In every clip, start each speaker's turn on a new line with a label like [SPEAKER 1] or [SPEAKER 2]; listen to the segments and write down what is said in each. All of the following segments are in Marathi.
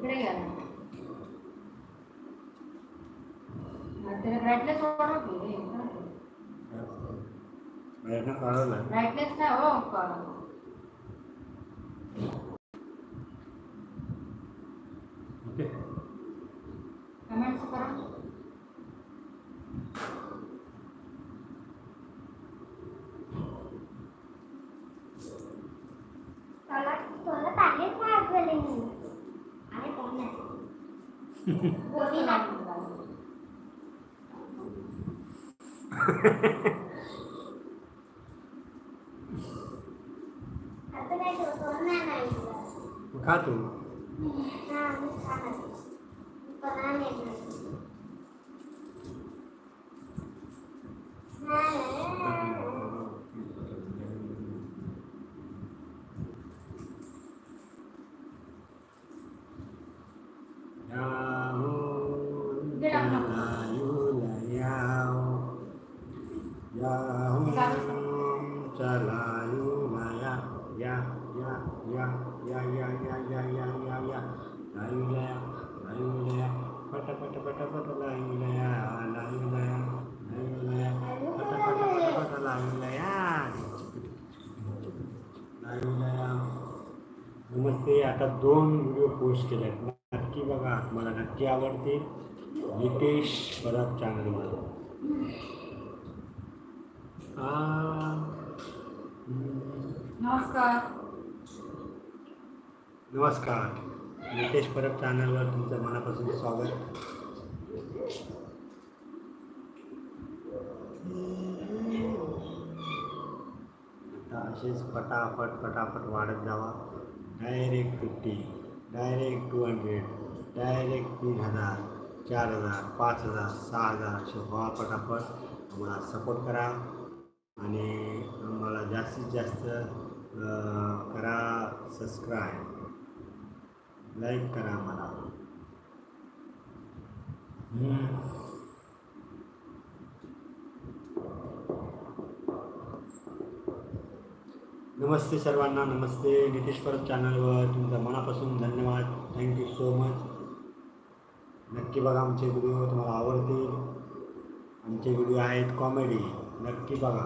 [SPEAKER 1] इकडे घाला त्याला ब्राईटनेस वाढवतो नाही हो
[SPEAKER 2] カートン。केले नक्की बघा मला नक्की आवडतील नितेश परब चॅनलवर
[SPEAKER 1] नमस्कार.
[SPEAKER 2] नमस्कार. नितेश परब चॅनलवर तुमचं मनापासून स्वागत. आता असेच फटाफट फटाफट वाढत जावा. Direct fifty direct two hundred direct तीन हजार चार हजार पाच हजार सहा हजार असे व्हा पटापट. आम्हाला सपोर्ट करा आणि आम्हाला जास्तीत जास्त करा सबस्क्राईब लाईक करा आम्हाला. नमस्ते सर्वांना नमस्ते नितेश परब चॅनलवर. तुमचं मनापासून धन्यवाद. थँक्यू सो मच नक्की बघा आमचे व्हिडिओ तुम्हाला आवडतील. आमचे व्हिडिओ आहेत कॉमेडी नक्की बघा.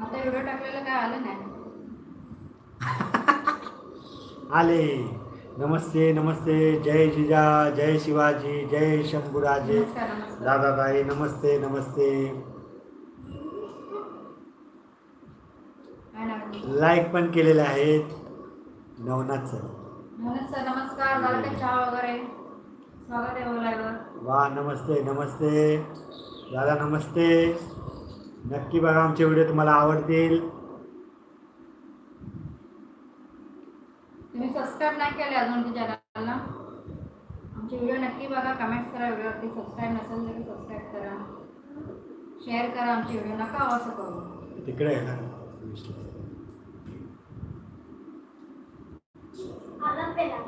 [SPEAKER 1] आता व्हिडिओ टाकलेलं काय आलं नाही?
[SPEAKER 2] आले. नमस्ते नमस्ते जय जिजा जय शिवाजी जय शंभूराजे दादाताई नमस्ते नमस्ते. लाईक पण केलेले आहेत. नवनाथ सर
[SPEAKER 1] नमस्कार
[SPEAKER 2] वा नमस्ते नमस्ते. दादा नमस्ते. नक्की बघा आमचे व्हिडिओ तुम्हाला आवडतील.
[SPEAKER 1] सबस्क्राईब नाही केले अजून तुमच्या चॅनलला आमचे व्हिडिओ नक्की बघा कमेंट्स करा व्हिडिओवरती सबस्क्राईब नसेल तरी सबस्क्राईब करा। शेअर करा आमचे व्हिडिओ नका असं करू।
[SPEAKER 2] तिकडे आहे ना।
[SPEAKER 3] आलं पेला।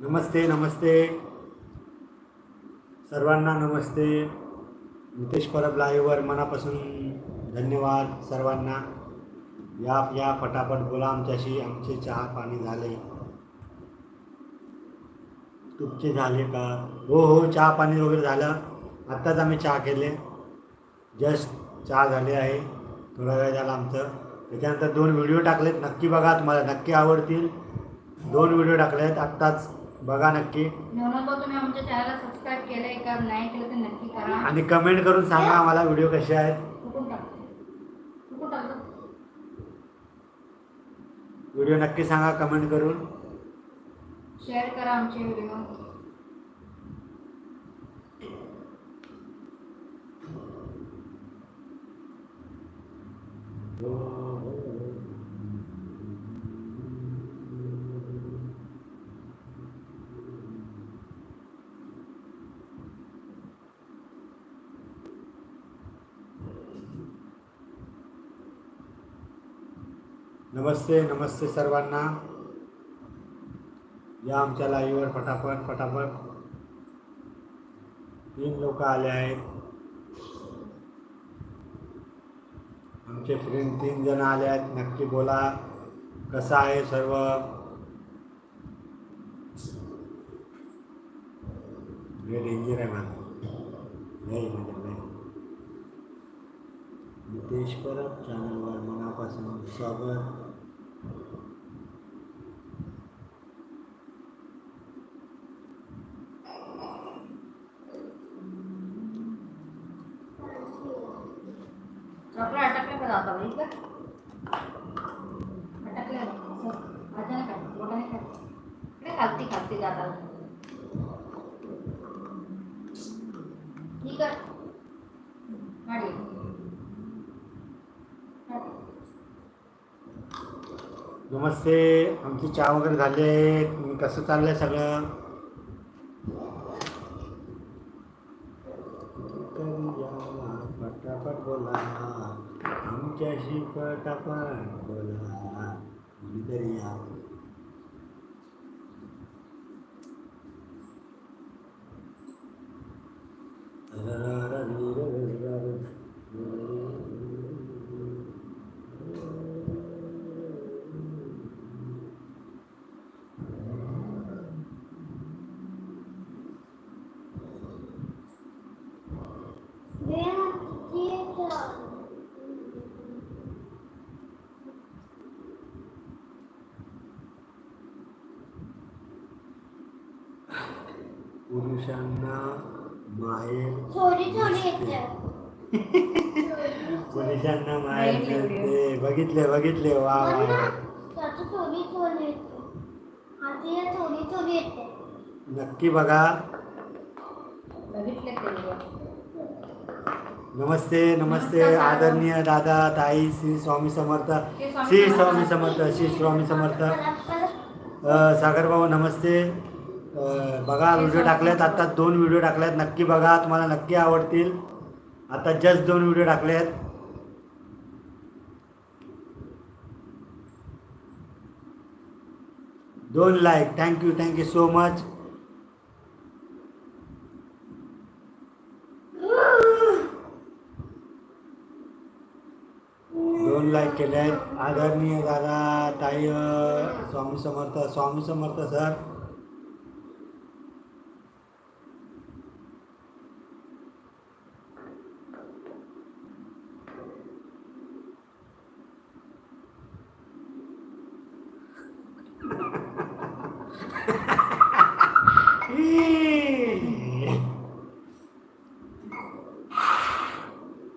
[SPEAKER 2] नमस्ते नमस्ते। सर्वांना नमस्ते। नितेश परब लाईव्हवर मनापासून धन्यवाद सर्वांना. या या फटाफट बोला आमच्याशी. आमचे चहा पाणी झाले. तुमचे झाले का? हो हो चहा पाणी वगैरे झालं. आत्ताच आम्ही चहा केले. जस्ट चहा झाले आहे. थोडा वेळ झाला आमचं. त्याच्यानंतर दोन व्हिडिओ टाकलेत. नक्की बघा तुम्हाला नक्की आवडतील. दोन व्हिडिओ टाकले आहेत आत्ताच बघा नक्की.
[SPEAKER 1] म्हणून तुम्ही आमच्या चॅनलला सबस्क्राईब केलंय का? नाही केलं तर नक्की करा.
[SPEAKER 2] आणि कमेंट करून सांगा आम्हाला व्हिडिओ कसे आहेत. व्हिडिओ नक्की सांगा कमेंट करून.
[SPEAKER 1] शेअर करा आमचे व्हिडिओ
[SPEAKER 2] नमस्ते नमस्ते सर्वांना. या आमच्या लाईव्हवर फटाफट फटाफट. तीन लोक आले आहेत. आमचे फ्रेंड तीन जण आले आहेत. नक्की बोला कसं आहे सर्व? लय डेंजर आहे माझा. नाही म्हणजे नाही नितेश परब चॅनलवर मनापासून स्वागत
[SPEAKER 1] चॉकलेट अटकले का जाता बघितलं अटकले अचानक काय बोटाने काय इकडे खालती खालती जाता. ठीक आहे.
[SPEAKER 2] नमस्ते. आमची चहा वगैरे झाली आहे कसं चाललंय सगळं? पटापट बोला. आमच्याशी पटापट बोला. कोणीतरी या. पुरुषांना माहेर
[SPEAKER 3] थोडी थोडी येते
[SPEAKER 2] पुरुषांना माहेर मिळते बघितले बघितले. वा नक्की बघा. नमस्ते नमस्ते. आदरणीय दादा ताई श्री स्वामी समर्थ.
[SPEAKER 1] श्री स्वामी समर्थ.
[SPEAKER 2] श्री स्वामी समर्थ. अ, सागर भाऊ नमस्ते. बघा व्हिडिओ टाकलेत. आता दोन व्हिडिओ टाकलेत. नक्की बघा. तुम्हाला नक्की आवडतील. आता जस्ट दोन व्हिडिओ टाकलेत. दोन like thank you thank you so much दोन लाईक केले आहेत आदरणीय दादा ताई स्वामी समर्थ स्वामी समर्थ सर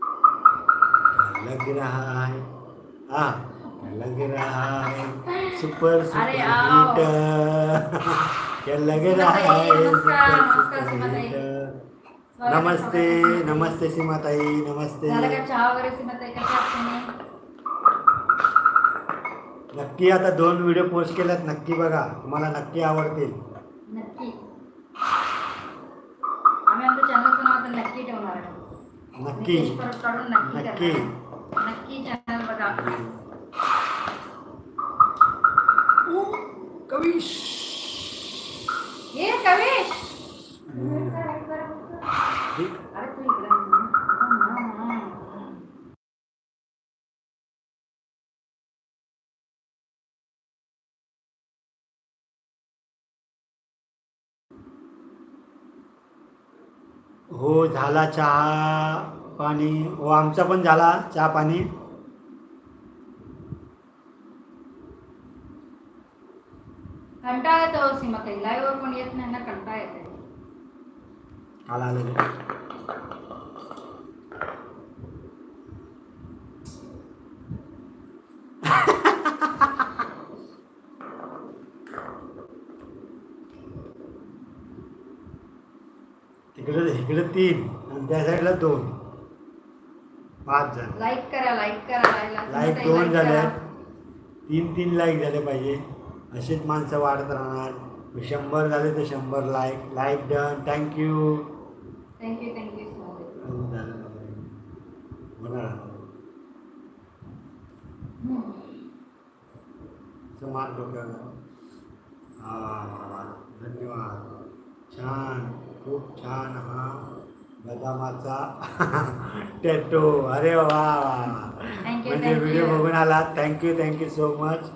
[SPEAKER 2] क्या लग रहा है हाँ क्या लग रहा है सुपर सुपर
[SPEAKER 1] अरे आओ.
[SPEAKER 2] हिट क्या लग रहा
[SPEAKER 1] सीमाताई,
[SPEAKER 2] है
[SPEAKER 1] नमस्कार,
[SPEAKER 2] सुपर
[SPEAKER 1] नमस्कार,
[SPEAKER 2] सुपर
[SPEAKER 1] सीमाताई.
[SPEAKER 2] हिट
[SPEAKER 1] स्वागत
[SPEAKER 2] नमस्ते
[SPEAKER 1] आहे.
[SPEAKER 2] नमस्ते सीमाताई नमस्ते। नक्की आता दोन व्हिडिओ पोस्ट केल्यात नक्की बघा तुम्हाला नक्की आवडतील.
[SPEAKER 1] नक्की. नक्की
[SPEAKER 2] नक्की.
[SPEAKER 1] चॅनल बघा.
[SPEAKER 2] कविश
[SPEAKER 1] ये कवेश अरे तू इकडे
[SPEAKER 2] हो झाला चहा पाणी. हो आमचा पण झाला चहा पाणी.
[SPEAKER 1] कंटाळा येतो सीमाताई लाईव्ह वर पण येत नाही ना कंटाळा येते
[SPEAKER 2] काल आलेले तिकडे इकडे तीन आणि त्या साईडला दोन पाच जण
[SPEAKER 1] लाईक करा लाईक करा
[SPEAKER 2] लाईक दोन झाले तीन तीन लाईक झाले पाहिजे असेच माणसं वाढत राहणार. शंभर झाले तर शंभर लाईक लाईक डन थँक्यू डोक्याला हा धन्यवाद. छान. खूप छान हा. बदामाचा टॅटो अरे वा म्हणजे व्हिडिओ. बघून आलात. थँक्यू थँक्यू सो मच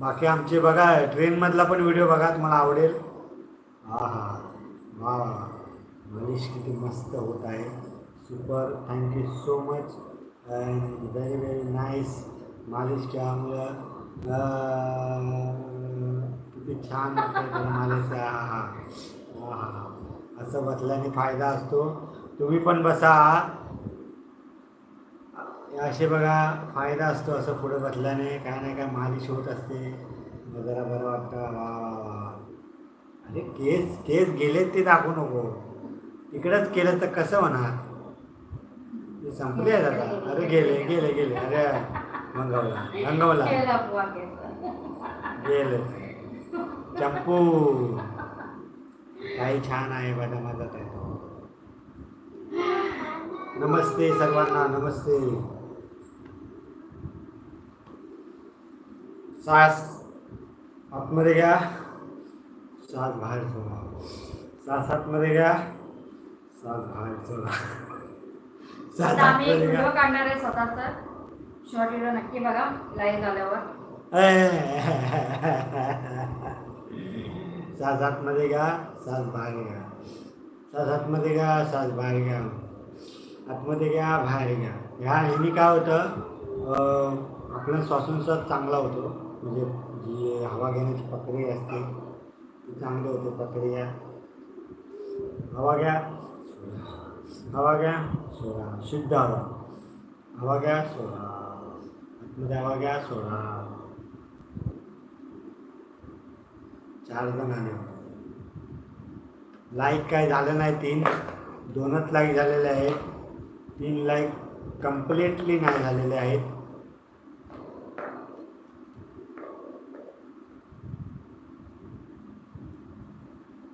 [SPEAKER 2] बाकी आमचे बघा ट्रेनमधला पण व्हिडिओ बघा तुम्हाला आवडेल. हा हा वा. मनीष किती मस्त होत आहे. Super thank you so much and very very nice मालिश केल्यामुळं किती छान मालिश आहे मालिश. हा हा हा हा असं बसल्याने फायदा असतो. तुम्ही पण बसा. असे बघा फायदा असतो असं पुढे बसल्याने काय नाही काय मालिश होत असते. जरा बरं वाटतं वा वा वा अरे केस केस गेलेत ते दाखवू नको. इकडंच केलं तर कसं होणार? ते संपले आहेत आता. अरे गेले गेले गेले. अरे मंगवला मंगवला. गेले. चंपू. काही छान आहे माझा माझा काय. नमस्ते सर्वांना नमस्ते. सास आतमध्ये घ्या. सास बाहेर सोडा. सास आतमध्ये घ्या. सास बाहेर सोडा.
[SPEAKER 1] आम्ही एक
[SPEAKER 2] आतमध्ये
[SPEAKER 1] व्हिडिओ
[SPEAKER 2] घ्या
[SPEAKER 1] काढणार आहे स्वतःचा. शॉर्ट व्हिडिओ नक्की बघा. लाईव्ह झाल्यावर.
[SPEAKER 2] सास आतमध्ये घ्या. सास बाहेर घ्या. सास आतमध्ये घ्या. सास बाहेर घ्या. आतमध्ये घ्या. बाहेर घ्या. ह्या ह्यानी काय होतं? अं, आपला श्वासोच्छ्वास चांगला होतो. म्हणजे जी हवा घेण्याची प्रक्रिया असते ती चांगली होते प्रक्रिया. हवा घ्या सोडा हवा घ्या सोडा. शुद्ध हवा. हवा घ्या सोडा. आतमध्ये हवा घ्या सोडा. चार जण आले. लाईक काय झालं नाही तीन. दोनच लाईक झालेले आहेत. तीन लाईक कम्प्लिटली नाही झालेले आहेत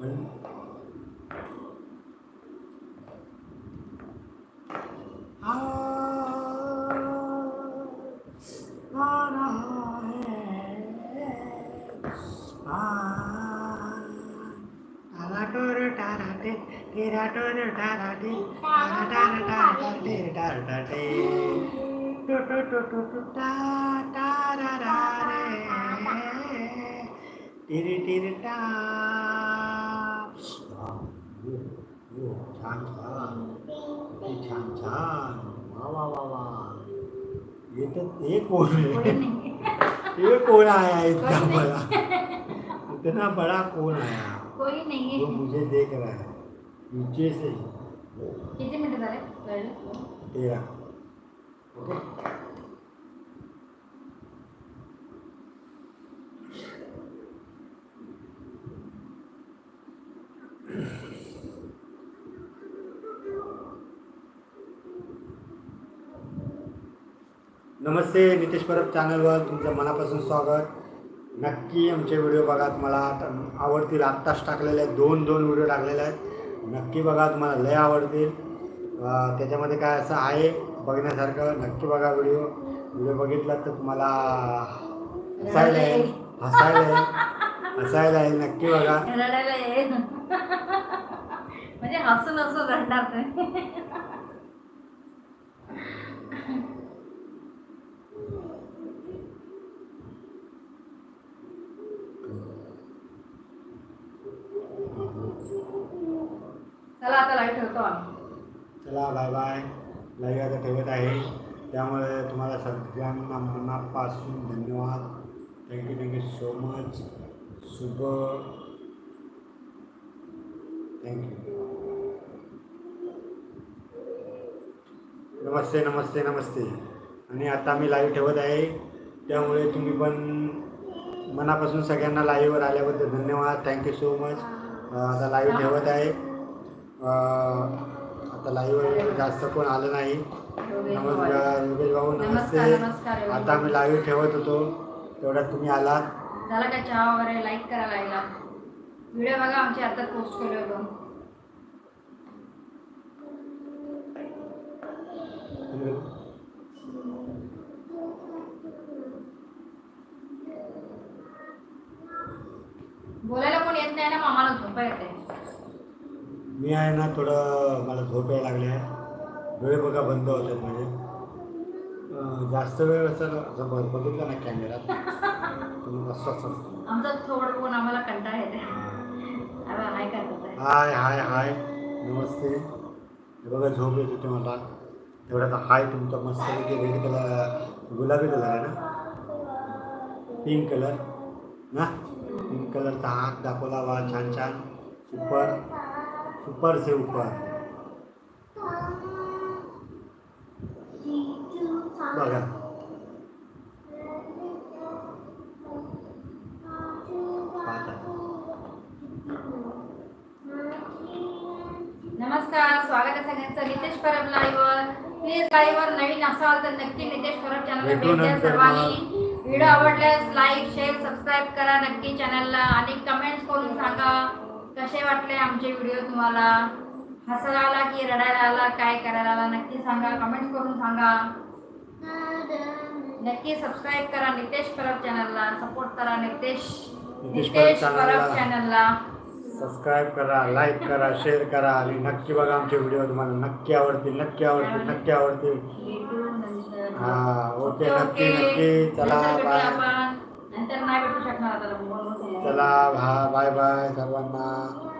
[SPEAKER 2] पण आ, आ रहा है आ, टाराटोर टाराटे, टिराटोर टाराटे, टाराटार टाराटे, टारटाटे. टु टु टु टु टु टा, टारारा रे. टिरी टिरी टा. वा, यो, यो, छान छान छान छान वा वा वा वा ये तर ते कोण
[SPEAKER 1] कोणी
[SPEAKER 2] ये कोण आया इतना। बड़ा इतना बड़ा कौन आया
[SPEAKER 1] कोई नाही
[SPEAKER 2] जो मुझे देख रहा है से
[SPEAKER 1] किती मिनिटं झाले?
[SPEAKER 2] तेरा. ओके. नमस्ते नितेश परब चॅनलवर तुमचं मनापासून स्वागत. नक्की आमचे व्हिडिओ बघा तुम्हाला. आता आवडतील आत्ताच टाकलेले आहेत. दोन दोन व्हिडिओ टाकलेले आहेत. नक्की बघा तुम्हाला लय आवडतील. त्याच्यामध्ये काय असं आहे बघण्यासारखं नक्की बघा व्हिडिओ. व्हिडिओ बघितला तर तुम्हाला हसायला येईल. हसायला येईल. हसायला येईल नक्की बघा.
[SPEAKER 1] म्हणजे हसून हसून रडणार तुम्ही. लाइट ठेवतो आम्ही.
[SPEAKER 2] चला बाय बाय लाईव्ह आता ठेवत आहे. त्यामुळे तुम्हाला सगळ्यांना मनापासून धन्यवाद. Thank you thank you so much शुभ थँक्यू नमस्ते नमस्ते नमस्ते. आणि आता मी लाईव्ह ठेवत आहे. त्यामुळे तुम्ही पण मनापासून सगळ्यांना लाईव्हवर आल्याबद्दल धन्यवाद. थँक्यू सो मच आता लाईव्ह ठेवत आहे. आता लाईव्ह जास्त कोण आलं नाही. नमस्कार. योगेश भाऊ
[SPEAKER 1] नमस्कार,
[SPEAKER 2] नमस्ते. आता मी लाईव्ह ठेवत होतो. तेवढ्यात तुम्ही आलात
[SPEAKER 1] झालं का चहा वगैरे? लाईक करा लाईला व्हिडिओ बघा आमचे आता पोस्ट केले होतो बोलायला कोण येत नाही ना मग आम्हाला झोपा येते.
[SPEAKER 2] मी आहे ना थोडं मला झोप यायला लागले आहे. डोळे बघा बंद होत आहेत माझे जास्त वेळ असं असं बघ- बघितलं ना कॅमेऱ्यात तुम्ही असं
[SPEAKER 1] आमचं थोडं कोण आम्हाला कंटाळा येते अरे हाय.
[SPEAKER 2] हाय हाय हाय. नमस्ते. हे बघा झोप येत होती मला. तेवढ्यात हाय तुमचा मस्तपैकी रेड कलर गुलाबी कलर आहे ना? पिंक कलर ना? पिंक कलरचा हात दाखवला वा छान छान. सुपर सुपर से ऊपर। बघा।
[SPEAKER 1] नमस्कार स्वागत आहे सगळ्यांचं नितेश परब लाईव्हवर प्लीज लाईव्हवर नवीन असाल तर नक्की नितेश परब चॅनलला
[SPEAKER 2] भेटू
[SPEAKER 1] द्या सर्वांनी. व्हिडिओ आवडल्यास लाईक शेअर सबस्क्राईब करा नक्की चॅनलला आणि कमेंट्स करून सांगा. कसे वाटले आमचे व्हिडिओ तुम्हाला? हसायला आला की रडायला आला? काय करायला आला? नक्की सांगा. कमेंट्स करून सांगा. नक्की सबस्क्राईब करा नितेश परब चॅनलला सपोर्ट करा नितेश.
[SPEAKER 2] नितेश परब चॅनलला. सबस्क्राईब करा लाईक करा शेअर करा आणि नक्की बघा आमचे व्हिडिओ तुम्हाला नक्की आवडतील नक्की आवडतील नक्की आवडतील. हा ओके नक्की. नक्की चला
[SPEAKER 1] नंतर
[SPEAKER 2] बाय
[SPEAKER 1] नाही भेटू शकणार आता. बोलून
[SPEAKER 2] चला भा बाय बाय सर्वांना